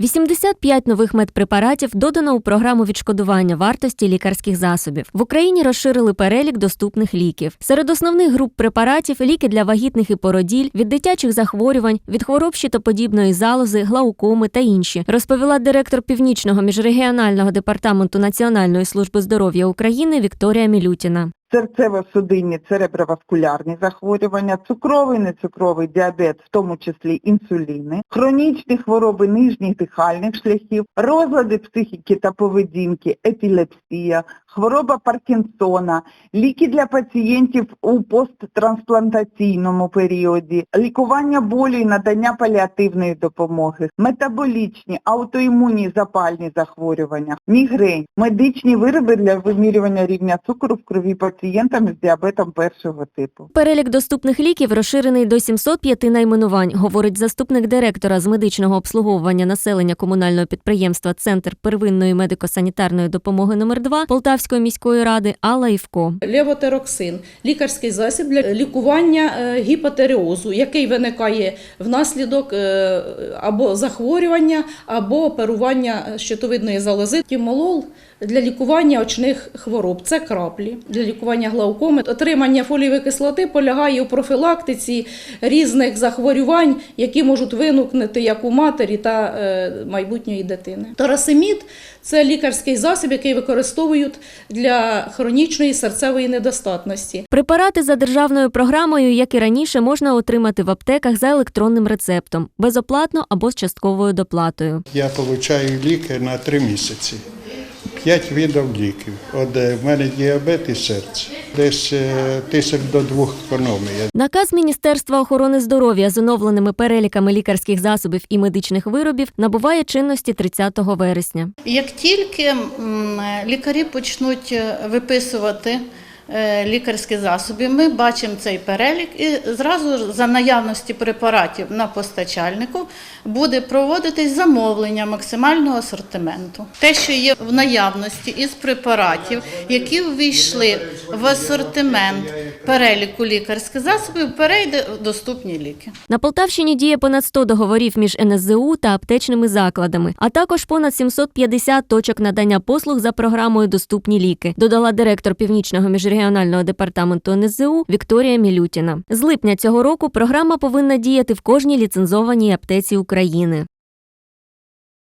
85 нових медпрепаратів додано у програму відшкодування вартості лікарських засобів. В Україні розширили перелік доступних ліків. Серед основних груп препаратів ліки для вагітних і породіль, від дитячих захворювань, від хвороб щитоподібної залози, глаукоми та інші, розповіла директор північного міжрегіонального департаменту Національної служби здоров'я України Вікторія Мілютіна. Серцево-судинні цереброваскулярні захворювання, цукровий, нецукровий діабет, в тому числі інсуліни, хронічні хвороби нижніх дихальних шляхів, розлади психіки та поведінки, епілепсія, хвороба Паркінсона, ліки для пацієнтів у посттрансплантаційному періоді, лікування болю і надання паліативної допомоги, метаболічні, аутоімунні запальні захворювання, мігрень, медичні вироби для вимірювання рівня цукру в крові пацієнтам з діабетом першого типу. Перелік доступних ліків розширений до 705 найменувань, говорить заступник директора з медичного обслуговування населення комунального підприємства Центр первинної медико-санітарної допомоги номер 2 Полтавської міської ради Алла Івко. Левотероксин – лікарський засіб для лікування е, гіпотереозу, який виникає внаслідок е, або захворювання, або оперування щитовидної залози. Тімолол для лікування очних хвороб – це краплі. Для лікування глаукоми. Отримання фолієвої кислоти полягає у профілактиці різних захворювань, які можуть виникнути як у матері та е, майбутньої дитини. Торасимід – це лікарський засіб, який використовують для хронічної серцевої недостатності. Препарати за державною програмою, як і раніше, можна отримати в аптеках за електронним рецептом, безоплатно або з частковою доплатою. Я отримую ліки на три місяці. П'ять видів ліків. От е, в мене діабет і серце. Десь е, тисяч до двох економія. Наказ Міністерства охорони здоров'я з оновленими переліками лікарських засобів і медичних виробів набуває чинності 30 вересня. Як тільки лікарі почнуть е, виписувати е, лікарські засоби, ми бачимо цей перелік і зразу за наявності препаратів на постачальнику буде проводитись замовлення максимального асортименту. Те, що є в наявності із препаратів, які увійшли в асортимент переліку лікарських засобів, перейде в доступні ліки. На Полтавщині діє понад 100 договорів між НСЗУ та аптечними закладами, а також понад 750 точок надання послуг за програмою Доступні ліки, додала директор північного міжрегіонального департаменту НСЗУ Вікторія Мілютіна. З липня цього року програма повинна діяти в кожній ліцензованій аптеці України.